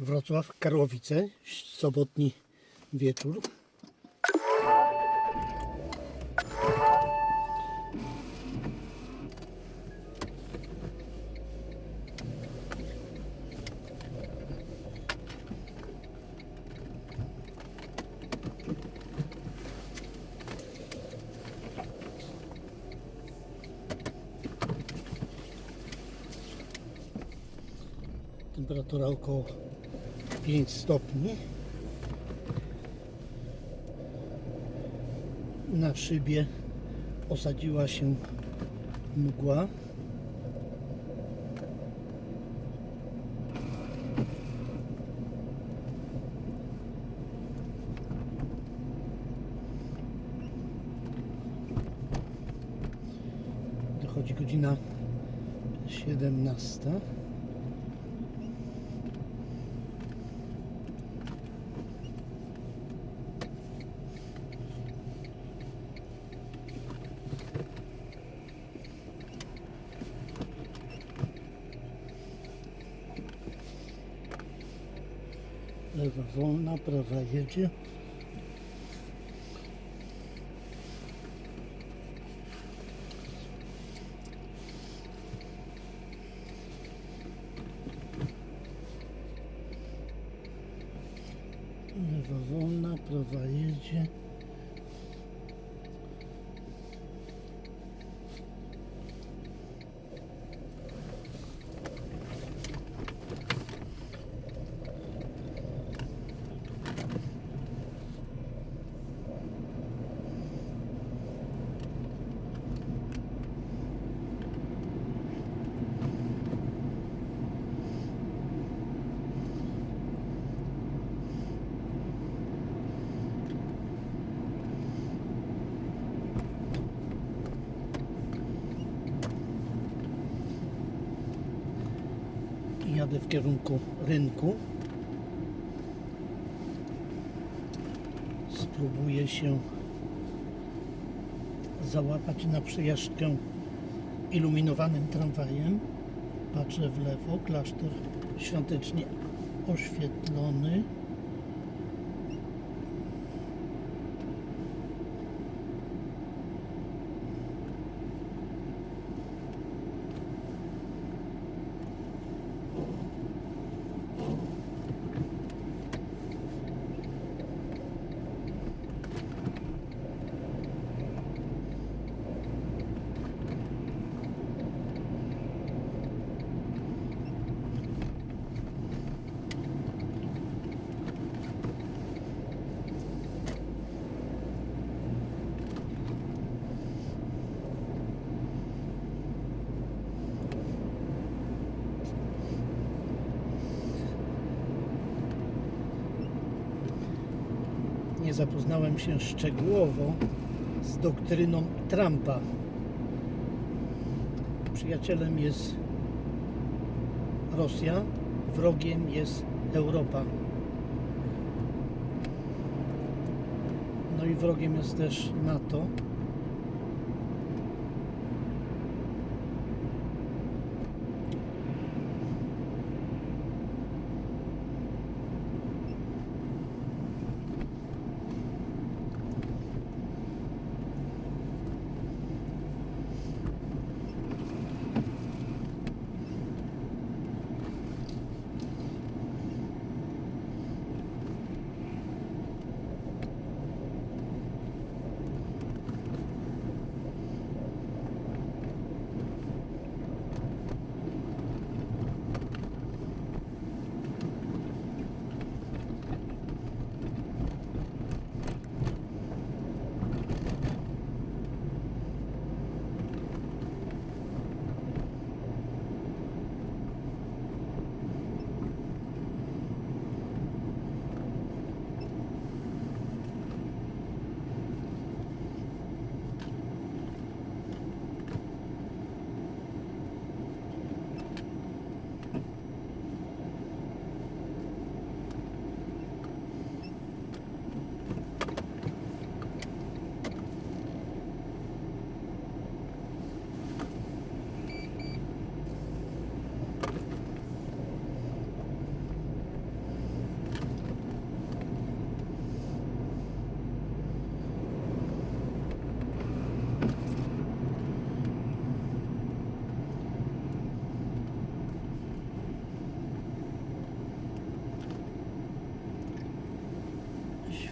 Wrocław, Karłowice, sobotni wieczór. Temperatura około 5 stopni. Na szybie osadziła się mgła. Dochodzi godzina 17. Lewa wolna, prawa jedzie. Lewa wolna, prawa jedzie. Kierunku rynku. Spróbuję się załapać na przejażdżkę iluminowanym tramwajem. Patrzę w lewo, klasztor świątecznie oświetlony. Zapoznałem się szczegółowo z doktryną Trumpa. Przyjacielem jest Rosja, wrogiem jest Europa. No i wrogiem jest też NATO.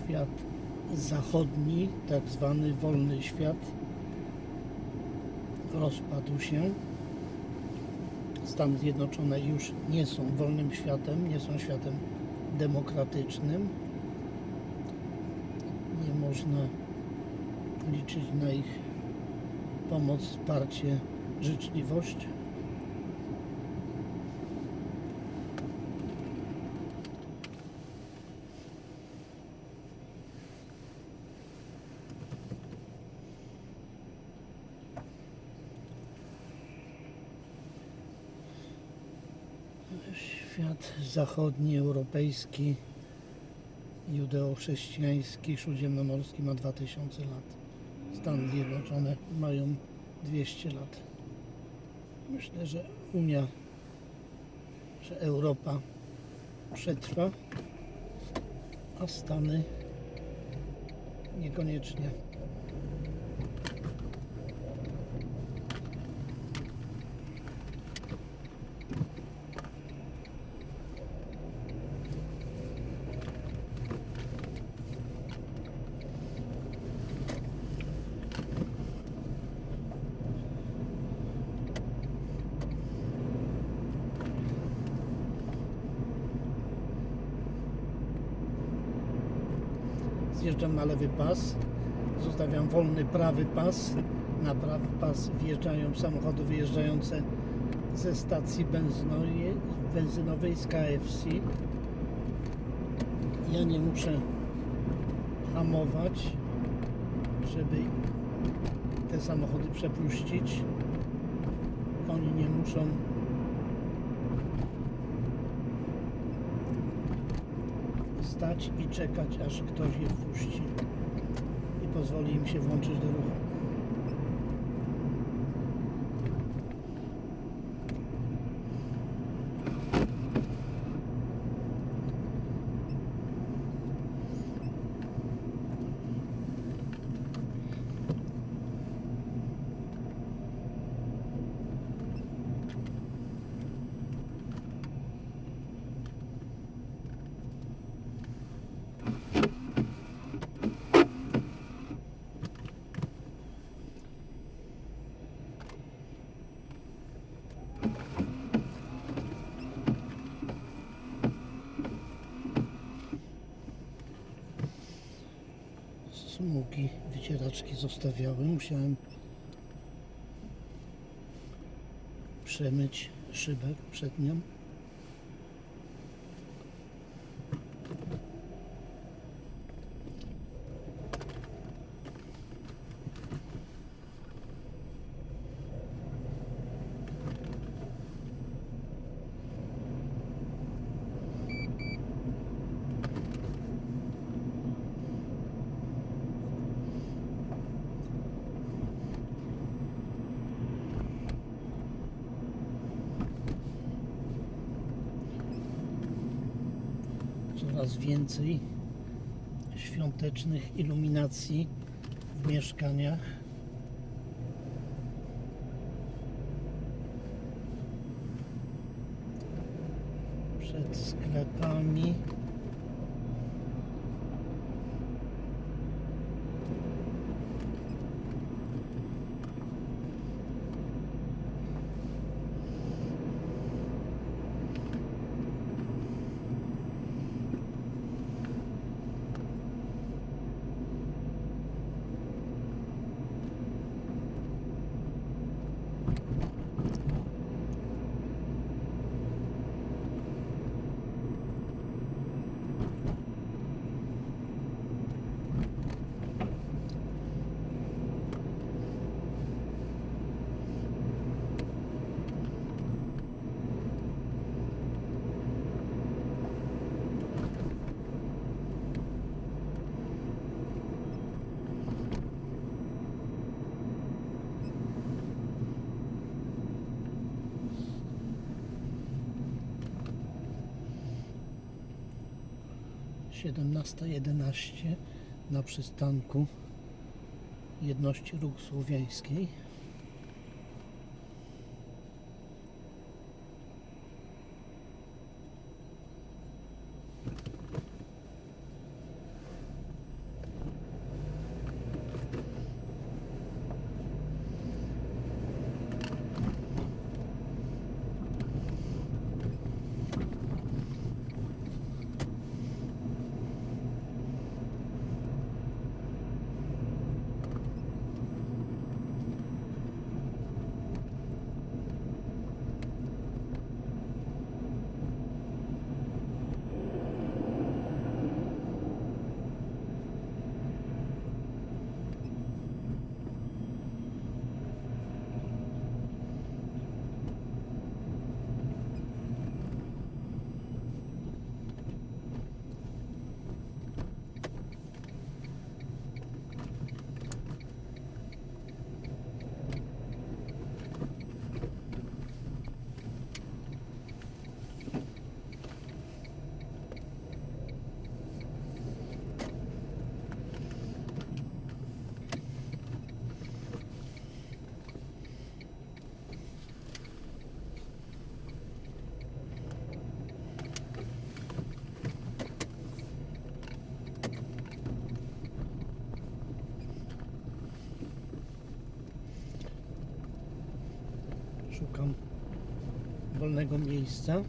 Świat zachodni, tak zwany wolny świat, rozpadł się. Stany Zjednoczone już nie są wolnym światem, nie są światem demokratycznym. Nie można liczyć na ich pomoc, wsparcie, życzliwość. Świat zachodni, europejski, judeo-chrześcijański, śródziemnomorski ma 2000 lat. Stany Zjednoczone mają 200 lat. Myślę, że Unia, że Europa przetrwa, a Stany niekoniecznie. Zjeżdżam na lewy pas, zostawiam wolny prawy pas. Na prawy pas wjeżdżają samochody wyjeżdżające ze stacji benzynowej, z KFC. Ja nie muszę hamować, żeby te samochody przepuścić. Oni nie muszą stać i czekać, aż ktoś je wpuści i pozwoli im się włączyć do ruchu. Smugi wycieraczki zostawiały. Musiałem przemyć szybę przednią. Coraz więcej świątecznych iluminacji w mieszkaniach. 17.11 na przystanku Jedności Ruch Słowiańskiej. Szukam wolnego miejsca.